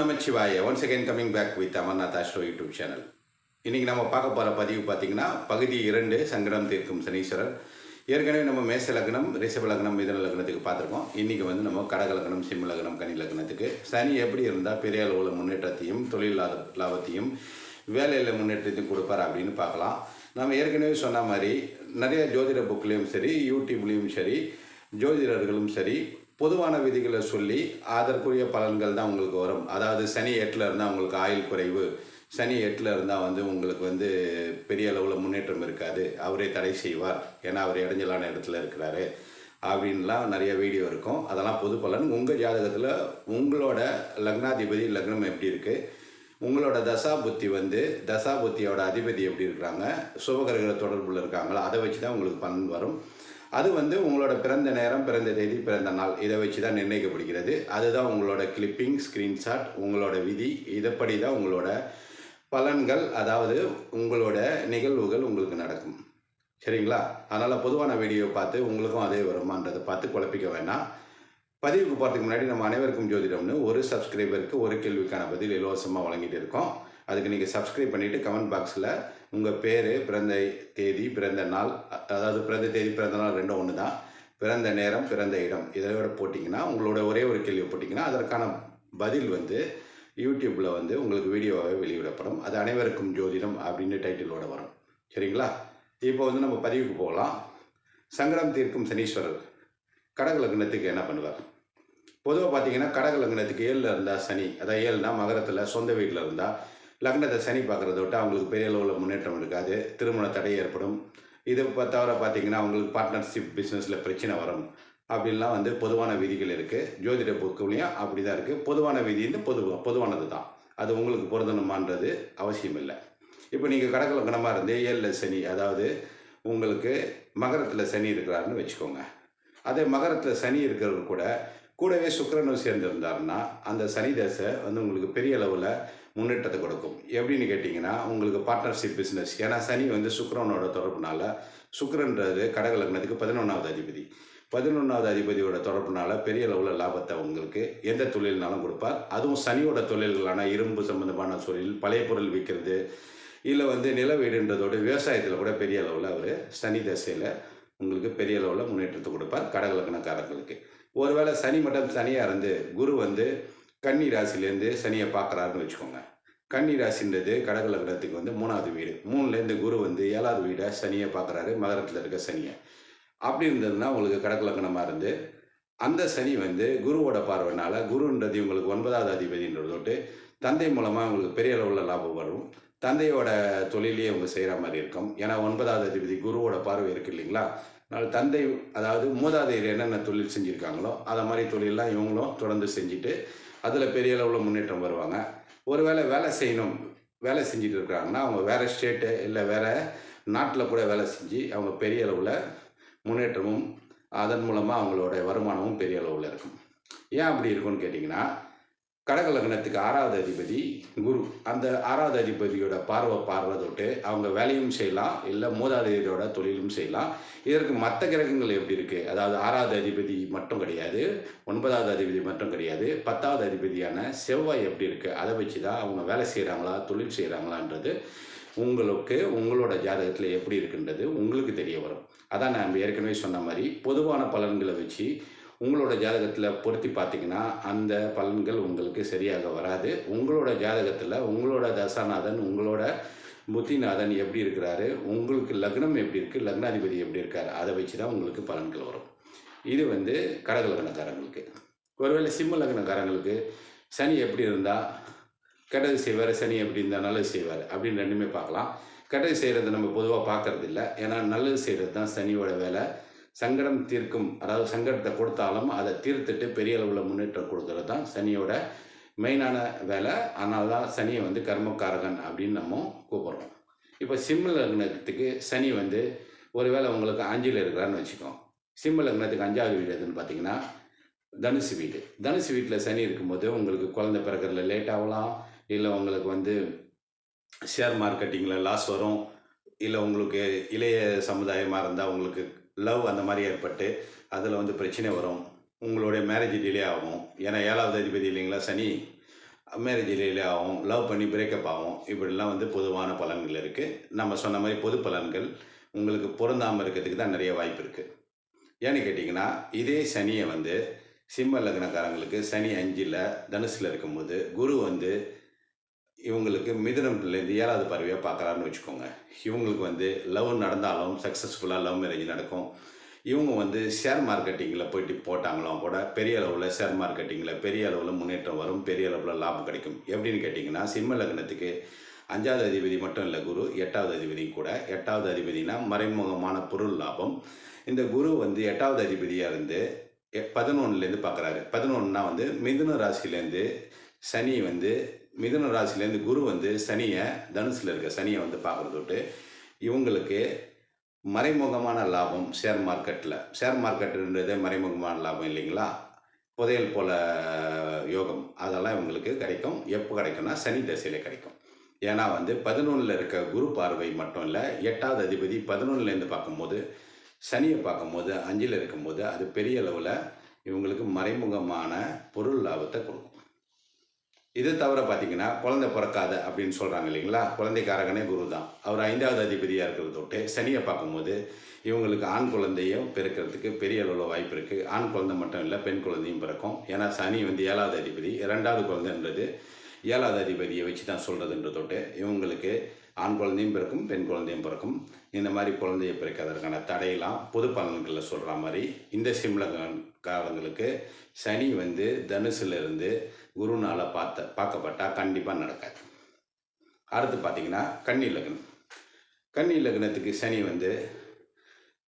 Namashivaya once again coming back with Amarnath astro YouTube channel இன்றைக்கி நம்ம பார்க்க போகிற பதிவு பார்த்தீங்கன்னா பகுதி இரண்டு சங்கடம் தீர்க்கும் சனீஸ்வரர். ஏற்கனவே நம்ம மேச லக்னம் ரிஷப லக்னம் மிதன லக்னத்துக்கு பார்த்துருக்கோம். இன்றைக்கி வந்து நம்ம கடக லக்னம் சிம்ம லக்னம் கனி லக்னத்துக்கு. சனி எப்படி இருந்தால் பெரிய அளவில் முன்னேற்றத்தையும் தொழில் லாப லாபத்தையும் வேலையில் முன்னேற்றத்தையும் கொடுப்பார் அப்படின்னு பார்க்கலாம். நம்ம ஏற்கனவே சொன்ன மாதிரி நிறைய ஜோதிட புக்லேயும் சரி யூடியூப்லேயும் சரி ஜோதிடர்களும் சரி பொதுவான விதிகளை சொல்லி அதற்குரிய பலன்கள் தான் உங்களுக்கு வரும். அதாவது சனி எட்டில் இருந்தால் உங்களுக்கு ஆயுள் குறைவு. சனி எட்டில் இருந்தால் வந்து உங்களுக்கு வந்து பெரிய அளவில் முன்னேற்றம் இருக்காது. அவரே தடை செய்வார். ஏன்னா அவர் இடைஞ்சலான இடத்துல இருக்கிறாரு. அப்படின்லாம் நிறைய வீடியோ இருக்கும். அதெல்லாம் பொது பலன். உங்கள் ஜாதகத்தில் உங்களோட லக்னாதிபதி லக்னம் எப்படி இருக்குது உங்களோட தசா புத்தி வந்து தசா புத்தியோட அதிபதி எப்படி இருக்கிறாங்க? சுபகிரக தொடர்பில் இருக்காங்களோ? அதை வச்சு தான் உங்களுக்கு பலன் வரும். அது வந்து உங்களோட பிறந்த நேரம் பிறந்த தேதி பிறந்த நாள் இதை வச்சு தான் நிர்ணயிக்கப்படுகிறது. அதுதான் உங்களோட கிளிப்பிங் ஸ்க்ரீன்ஷாட் உங்களோட விதி. இதைப்படி தான் உங்களோட பலன்கள் அதாவது உங்களோட நிகழ்வுகள் உங்களுக்கு நடக்கும். சரிங்களா? அதனால் பொதுவான வீடியோ பார்த்து உங்களுக்கும் அதே வருமானதை. பார்த்து குழப்பிக்க வேணாம் பதிவுக்கு போகிறதுக்கு முன்னாடி நம்ம அனைவருக்கும் ஜோதிடம்னு ஒரு சப்ஸ்கிரைபருக்கு ஒரு கேள்விக்கான பதில் இலவசமாக வழங்கிட்டு இருக்கோம். அதுக்கு நீங்கள் சப்ஸ்கிரைப் பண்ணிவிட்டு கமெண்ட் பாக்ஸில் உங்கள் பேர் பிறந்த தேதி பிறந்த நாள் அதாவது பிறந்த தேதி பிறந்த நாள் ரெண்டும் ஒன்று தான் பிறந்த நேரம் பிறந்த இடம். இதோட போட்டிங்கன்னா உங்களோட ஒரே ஒரு கேள்வி போட்டிங்கன்னா அதற்கான பதில் வந்து யூடியூப்பில் வந்து உங்களுக்கு வீடியோவாகவே வெளியிடப்படும். அது அனைவருக்கும் ஜோதிடம் அப்படின்னு டைட்டிலோட வரும். சரிங்களா? இப்போ வந்து நம்ம பதிவுக்கு போகலாம். சங்கடம் தீர்க்கும் சனீஸ்வரர். கடக லக்னத்துக்கு என்ன பண்ணுவார்? பொதுவாக பார்த்தீங்கன்னா கடக லக்னத்துக்கு ஏழில் இருந்தால் சனி. அதாவது ஏழுனா மகரத்தில் சொந்த வீட்டில் இருந்தால் லக்னத்தை சனி பார்க்குறத விட்டு அவங்களுக்கு பெரிய அளவில் முன்னேற்றம் இருக்காது திருமண தடை ஏற்படும். இதை தவிர பார்த்தீங்கன்னா அவங்களுக்கு பார்ட்னர்ஷிப் பிஸ்னஸில் பிரச்சனை வரும். அப்படின்லாம் வந்து பொதுவான விதிகள் இருக்குது ஜோதிட புக்குலையும் அப்படி தான் இருக்குது பொதுவான விதின்னு பொது பொதுவானது தான் அது உங்களுக்கு பொருந்தணுமான்றது அவசியம் இல்லை. இப்போ நீங்கள் கடக லக்னமாக இருந்து ஏழில் சனி அதாவது உங்களுக்கு மகரத்தில் சனி இருக்கிறாருன்னு வச்சுக்கோங்க. அதே மகரத்தில் சனி இருக்கிறவர் கூட கூடவே சுக்கரனும் சேர்ந்திருந்தாருன்னா அந்த சனி தசை வந்து உங்களுக்கு பெரிய அளவில் முன்னேற்றத்தை கொடுக்கும். எப்படின்னு கேட்டிங்கன்னா உங்களுக்கு பார்ட்னர்ஷிப் பிஸ்னஸ் ஏன்னா சனி வந்து சுக்கரனோட தொடர்புனால சுக்கரன்றது கடக லக்னத்துக்கு பதினொன்றாவது அதிபதி. பதினொன்றாவது அதிபதியோட தொடர்புனால பெரிய அளவில் லாபத்தை உங்களுக்கு எந்த தொழில்னாலும் கொடுப்பார். அதுவும் சனியோட தொழில்களான இரும்பு சம்பந்தமான தொழில் பழைய பொருள் விற்கிறது இல்லை வந்து நில வீடுன்றதோட விவசாயத்தில் கூட பெரிய அளவில் அவர் சனி தசையில் உங்களுக்கு பெரிய அளவில் முன்னேற்றத்தை கொடுப்பார் கடகலக்கணக்காரர்களுக்கு ஒருவேளை சனி மட்டும் சனியாக இருந்து குரு வந்து கன்னி ராசிலேருந்து சனியை பார்க்குறாருன்னு வச்சுக்கோங்க. கன்னி ராசின்றது கடகலகரத்துக்கு வந்து மூணாவது வீடு. மூணுலேருந்து குரு வந்து ஏழாவது வீடை சனியை பார்க்குறாரு மகரத்தில் இருக்க சனியை. அப்படி இருந்ததுன்னா உங்களுக்கு கடகலக்கணமாக இருந்து அந்த சனி வந்து குருவோட பார்வைனால குருன்றது உங்களுக்கு ஒன்பதாவது அதிபதின்றதோட்டு தந்தை மூலமாக உங்களுக்கு பெரிய அளவில் லாபம் வரும். தந்தையோட தொழிலே அவங்க செய்கிற மாதிரி இருக்கும். ஏன்னா ஒன்பதாவது அதிபதி குருவோட பார்வை இருக்கு இல்லைங்களா? நாள் தந்தை அதாவது மூதாதையர் என்னென்ன தொழில் செஞ்சுருக்காங்களோ அதை மாதிரி தொழிலெலாம் இவங்களும் தொடர்ந்து செஞ்சுட்டு அதில் பெரிய அளவில் முன்னேற்றம் வருவாங்க. ஒருவேளை வேலை செய்யணும் வேலை செஞ்சுட்டு இருக்காங்கன்னா அவங்க வேறு ஸ்டேட்டு இல்லை வேறு நாட்டில் கூட வேலை செஞ்சு அவங்க பெரிய அளவில் முன்னேற்றமும் அதன் மூலமாக அவங்களோட வருமானமும் பெரிய அளவில் இருக்கும். ஏன் அப்படி இருக்கும்னு கேட்டிங்கன்னா கடக லக்னத்துக்கு ஆறாவது அதிபதி குரு. அந்த ஆறாவது அதிபதியோட பார்வை பார்வை தொட்டு அவங்க வேலையும் செய்யலாம் இல்லை மூதாதிபதியோட தொழிலும் செய்யலாம். இதற்கு மற்ற கிரகங்கள் எப்படி இருக்குது அதாவது ஆறாவது அதிபதி மட்டும் கிடையாது ஒன்பதாவது அதிபதி மட்டும் கிடையாது பத்தாவது அதிபதியான செவ்வாய் எப்படி இருக்குது அதை வச்சு தான் அவங்க வேலை செய்கிறாங்களா தொழில் செய்கிறாங்களான்றது உங்களுக்கு உங்களோட ஜாதகத்தில் எப்படி இருக்குன்றது உங்களுக்கு தெரிய வரும். அதான் நான் ஏற்கனவே சொன்ன மாதிரி பொதுவான பலன்களை வச்சு உங்களோட ஜாதகத்தில் பொருத்தி பார்த்தீங்கன்னா அந்த பலன்கள் உங்களுக்கு சரியாக வராது. உங்களோட ஜாதகத்தில் உங்களோட தசாநாதன் உங்களோட புத்திநாதன் எப்படி இருக்கிறாரு? உங்களுக்கு லக்னம் எப்படி இருக்குது லக்னாதிபதி எப்படி இருக்கார்? அதை வச்சு தான் உங்களுக்கு பலன்கள் வரும். இது வந்து கடக லக்னக்காரங்களுக்கு ஒருவேளை சிம்ம லக்னக்காரங்களுக்கு சனி எப்படி இருந்தால் கெட்டது செய்வார் சனி எப்படி இருந்தால் நல்லது செய்வார் அப்படின்னு ரெண்டுமே பார்க்கலாம். கெட்டது செய்கிறது நம்ம பொதுவாக பார்க்கறது இல்லை ஏன்னா நல்லது செய்கிறது தான் சனியோட வேலை. சங்கடம் தீர்க்கும் அதாவது சங்கடத்தை கொடுத்தாலும் அதை தீர்த்துட்டு பெரிய அளவில் முன்னேற்றம் கொடுக்கறது தான் சனியோட மெயினான வேலை. அதனால தான் சனியை வந்து கர்மக்காரகன் அப்படின்னு நம்ம கூப்பிட்றோம். இப்போ சிம்ம லக்னத்துக்கு சனி வந்து ஒருவேளை உங்களுக்கு அஞ்சில் இருக்கிறான்னு வச்சுக்கோம் சிம்ம லக்னத்துக்கு அஞ்சாவது வீடு எதுன்னு பார்த்தீங்கன்னா தனுசு வீடு. தனுசு வீட்டில் சனி இருக்கும்போது உங்களுக்கு குழந்தை பிறக்கிறதுல லேட் ஆகலாம். இல்லை உங்களுக்கு வந்து ஷேர் மார்க்கெட்டிங்கில் லாஸ் வரும். இல்லை உங்களுக்கு இளைய சமுதாயமாக இருந்தால் உங்களுக்கு லவ் அந்த மாதிரி ஏற்பட்டு அதில் வந்து பிரச்சனை வரும். உங்களுடைய மேரேஜ் டிலே ஆகும். ஏன்னா ஏழாவது அதிபதி இல்லைங்களா சனி? மேரேஜ் டிலே ஆகும். லவ் பண்ணி பிரேக்கப் ஆகும். இப்படிலாம் வந்து பொதுவான பலன்கள் இருக்குது நம்ம சொன்ன மாதிரி பொது பலன்கள் உங்களுக்கு பொருந்தாமல் இருக்கிறதுக்கு தான் நிறைய வாய்ப்பு இருக்குது ஏன்னு கேட்டிங்கன்னா இதே சனியை வந்து சிம்ம லக்னக்காரங்களுக்கு சனி அஞ்சில் தனுசில் இருக்கும்போது குரு வந்து இவங்களுக்கு மிதுனம்லேருந்து ஏழாவது பறவையாக பார்க்குறாருன்னு வச்சுக்கோங்க. இவங்களுக்கு வந்து லவ் நடந்தாலும் சக்ஸஸ்ஃபுல்லாக லவ் மேரேஜ் நடக்கும். இவங்க வந்து ஷேர் மார்க்கெட்டிங்கில் போயிட்டு போட்டாங்களோ கூட பெரிய அளவில் ஷேர் மார்க்கெட்டிங்கில் பெரிய அளவில் முன்னேற்றம் வரும் பெரிய அளவில் லாபம் கிடைக்கும். எப்படின்னு கேட்டிங்கன்னா சிம்ம லக்னத்துக்கு அஞ்சாவது அதிபதி மட்டும் இல்லை குரு எட்டாவது அதிபதி கூட. எட்டாவது அதிபதினா மறைமுகமான பொருள் லாபம். இந்த குரு வந்து எட்டாவது அதிபதியாக இருந்து பதினொன்றுலேருந்து பார்க்குறாரு. பதினொன்றுனா வந்து மிதுன ராசிலேருந்து சனி வந்து மிதுன ராசிலேருந்து குரு வந்து சனியை தனுசில் இருக்க சனியை வந்து பார்க்குறது விட்டு இவங்களுக்கு மறைமுகமான லாபம் ஷேர் மார்க்கெட்டில் ஷேர் மார்க்கெட்டுன்றதே மறைமுகமான லாபம் இல்லைங்களா? புதையல் போல யோகம் அதெல்லாம் இவங்களுக்கு கிடைக்கும். எப்போ கிடைக்கும்னா சனி தசையில் கிடைக்கும். ஏன்னா வந்து பதினொன்றில் இருக்க குரு பார்வை மட்டும் இல்லை எட்டாவது அதிபதி பதினொன்றுலேருந்து பார்க்கும்போது சனியை பார்க்கும்போது அஞ்சில் இருக்கும்போது அது பெரிய அளவில் இவங்களுக்கு மறைமுகமான பொருள் லாபத்தை கொடுக்கும். இதை தவிர பார்த்தீங்கன்னா குழந்தை பிறக்காத அப்படின்னு சொல்கிறாங்க இல்லைங்களா? குழந்தைக்காரகனே குரு தான் அவர் ஐந்தாவது அதிபதியாக இருக்கிறத தொட்டு சனியை பார்க்கும்போது இவங்களுக்கு ஆண் குழந்தையும் பிறக்கிறதுக்கு பெரிய அளவில் வாய்ப்பு இருக்குது ஆண் குழந்தை மட்டும் இல்லை பெண் குழந்தையும் பிறக்கும். ஏன்னா சனி வந்து ஏழாவது அதிபதி. ரெண்டாவது குழந்தைன்றது ஏழாவது அதிபதியை வச்சு தான் சொல்கிறதுன்ற தொட்டு இவங்களுக்கு ஆண் குழந்தையும் பிறக்கும் பெண் குழந்தையும் பிறக்கும். இந்த மாதிரி குழந்தையை பிறக்கிறதுக்கான தடையெல்லாம் பொது பலன்களில் சொல்கிற மாதிரி இந்த சிம்ல காலங்களுக்கு சனி வந்து தனுசுலேருந்து இருந்து குருனால் பார்த்த பார்க்கப்பட்டால் கண்டிப்பாக நடக்காது. அடுத்து பார்த்தீங்கன்னா கன்னி லக்னம். கன்னி லக்னத்துக்கு சனி வந்து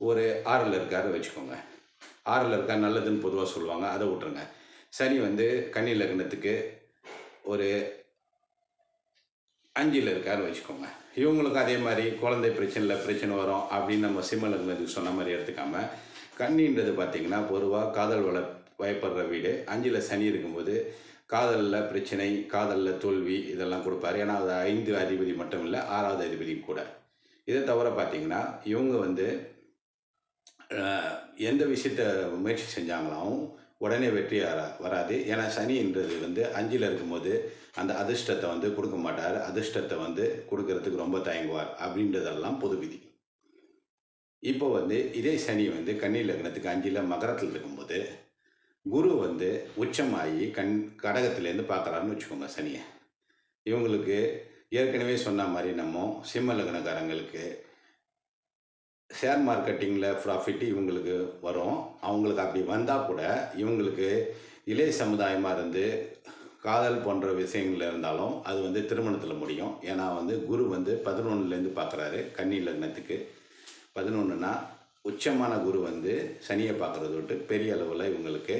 ஒரு ஆறில் இருக்காரு வச்சுக்கோங்க. ஆறில் இருக்கா நல்லதுன்னு பொதுவாக சொல்லுவாங்க அதை விட்ருங்க சனி வந்து கன்னி லக்னத்துக்கு ஒரு அஞ்சில் இருக்காரு வச்சுக்கோங்க. இவங்களுக்கும் அதே மாதிரி குழந்தை பிரச்சனையில் பிரச்சனை வரும் அப்படின்னு நம்ம சிம்ம லக்னத்துக்கு சொன்ன மாதிரி எடுத்துக்காம கன்னின்றது பார்த்திங்கன்னா பொதுவாக காதல் வள பயப்படுற வீடு. அஞ்சில் சனி இருக்கும்போது காதலில் பிரச்சனை காதலில் தோல்வி இதெல்லாம் கொடுப்பாரு. ஏன்னா அது ஐந்து அதிபதி மட்டும் இல்லை ஆறாவது அதிபதி கூட. இதை தவிர பார்த்திங்கன்னா இவங்க வந்து எந்த விஷயத்த முயற்சி செஞ்சாங்களாவும் உடனே வெற்றி வர- வராது. ஏன்னா சனின்றது வந்து அஞ்சில் இருக்கும்போது அந்த அதிர்ஷ்டத்தை வந்து கொடுக்க மாட்டார். அதிர்ஷ்டத்தை வந்து கொடுக்கறதுக்கு ரொம்ப தயங்குவார் அப்படின்றதெல்லாம் பொது விதி. இப்போ வந்து இதே சனி வந்து கன்னி லக்னத்துக்கு அஞ்சில் மகரத்தில் இருக்கும்போது குரு வந்து உச்சமாகி கண் கடகத்துலேருந்து பார்க்குறாருன்னு வச்சுக்கோங்க சனியை. இவங்களுக்கு ஏற்கனவே சொன்ன மாதிரி நம்ம சிம்ம லக்னக்காரங்களுக்கு ஷேர் மார்க்கெட்டிங்கில் ப்ராஃபிட் இவங்களுக்கு வரும். அவங்களுக்கு அப்படி வந்தால் கூட இவங்களுக்கு இளைய சமுதாயமாக இருந்து காதல் போன்ற விஷயங்கள் இருந்தாலும் அது வந்து திருமணத்தில் முடியும். ஏன்னா வந்து குரு வந்து பதினொன்றுலேருந்து பார்க்குறாரு. கன்னி லக்னத்துக்கு பதினொன்றுனா உச்சமான குரு வந்து சனியை பார்க்குறது விட்டு பெரிய அளவில் இவங்களுக்கு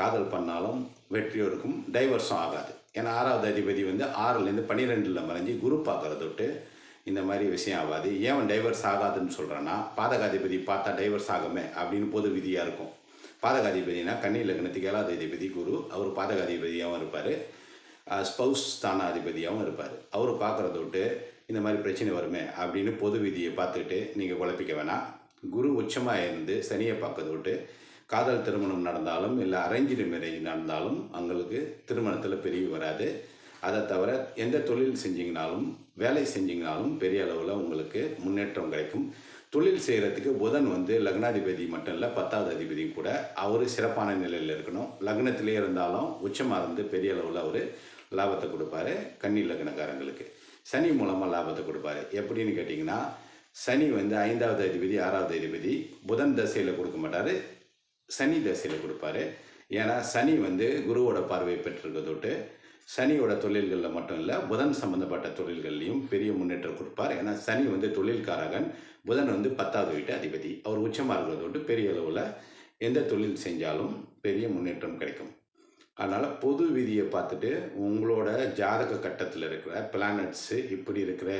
காதல் பண்ணாலும் வெற்றியும் இருக்கும் டைவர்ஸும் ஆகாது. ஏன்னா ஆறாவது அதிபதி வந்து ஆறுலேருந்து பன்னிரெண்டில் மறைஞ்சி குரு பார்க்குறது விட்டு இந்த மாதிரி விஷயம் ஆகாது. ஏன் டைவர்ஸ் ஆகாதுன்னு சொல்கிறேன்னா பாதகாதிபதி பார்த்தா டைவர்ஸ் ஆகுமே அப்படின்னு பொது விதியாக இருக்கும். பாதகாதிபதினா கன்னி லக்னத்துக்கு ஏழாவது அதிபதி குரு அவர் பாதகாதிபதியாகவும் இருப்பார். ஸ்பௌஸ் ஸ்தானாதிபதியாகவும் இருப்பார். அவர் பார்க்குறத விட்டு இந்த மாதிரி பிரச்சனை வருமே அப்படின்னு பொது விதியை பார்த்துட்டு நீங்கள் குழப்பிக்க வேணாம். குரு உச்சமாக இருந்து சனியை பார்க்கறது விட்டு காதல் திருமணம் நடந்தாலும் இல்லை அரேஞ்சு மேரேஜ் நடந்தாலும் அவங்களுக்கு திருமணத்தில் பிரிவு வராது. அதை தவிர எந்த தொழில் செஞ்சிங்கனாலும் வேலை செஞ்சிங்கனாலும் பெரிய அளவில் உங்களுக்கு முன்னேற்றம் கிடைக்கும். தொழில் செய்கிறதுக்கு புதன் வந்து லக்னாதிபதி மட்டும் இல்லை பத்தாவது அதிபதியும் கூட அவர் சிறப்பான நிலையில் இருக்கணும். லக்னத்திலே இருந்தாலும் உச்சமாக இருந்து பெரிய அளவில் அவர் லாபத்தை கொடுப்பாரு. கன்னி லக்னக்காரங்களுக்கு. சனி மூலமாக லாபத்தை கொடுப்பாரு. எப்படின்னு கேட்டிங்கன்னா சனி வந்து ஐந்தாவது அதிபதி ஆறாவது அதிபதி புதன் தசையில் கொடுக்க மாட்டார். சனி தசையில் கொடுப்பாரு. ஏன்னா சனி வந்து குருவோட பார்வை பெற்றிருக்கிறதோட்டு சனியோட தொழில்களில் மட்டும் இல்லை புதன் சம்பந்தப்பட்ட தொழில்கள்லையும் பெரிய முன்னேற்றம் கொடுப்பார். ஏன்னா சனி வந்து தொழில்காரகன் புதன் வந்து பத்தாவது வீட்டு அதிபதி. அவர் உச்சமாக இருக்கிறதோட்டு பெரிய அளவில் எந்த தொழில் செஞ்சாலும் பெரிய முன்னேற்றம் கிடைக்கும். அதனால் பொது விதியை பார்த்துட்டு உங்களோட ஜாதக கட்டத்தில் இருக்கிற பிளானட்ஸு இப்படி இருக்கிற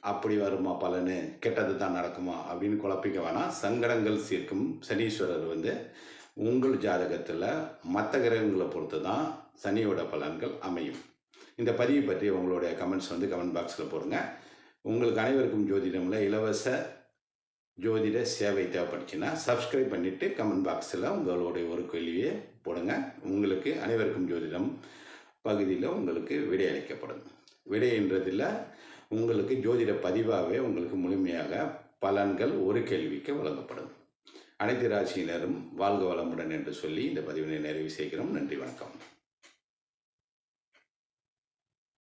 அப்படி வருமா பலனு? கெட்டது தான் நடக்குமா? அப்படின்னு குழப்பிக்க வேணாம். சங்கடங்கள் சீர்க்கும். சனீஸ்வரர் வந்து உங்கள் ஜாதகத்தில் மற்ற கிரகங்களை பொறுத்து தான் சனியோட பலன்கள் அமையும். இந்த பதிவு பற்றி உங்களுடைய கமெண்ட்ஸ் வந்து கமெண்ட் பாக்ஸில் போடுங்க. உங்களுக்கு அனைவருக்கும் ஜோதிடமில் இலவச ஜோதிட சேவை தேவைப்பட்டுச்சுன்னா சப்ஸ்கிரைப் பண்ணிவிட்டு கமெண்ட் பாக்ஸில் உங்களுடைய ஒரு கேள்வியை போடுங்க. உங்களுக்கு அனைவருக்கும் ஜோதிடம் பகுதியில் உங்களுக்கு விடை அளிக்கப்படும். விடை என்றதில் உங்களுக்கு ஜோதிட பதிவாகவே உங்களுக்கு முழுமையாக பலன்கள் ஒரு கேள்விக்கு வழங்கப்படும். அனைத்து ராசியினரும் வாழ்க வளமுடன் என்று சொல்லி இந்த பதிவினை நிறைவு செய்கிறோம். நன்றி வணக்கம்.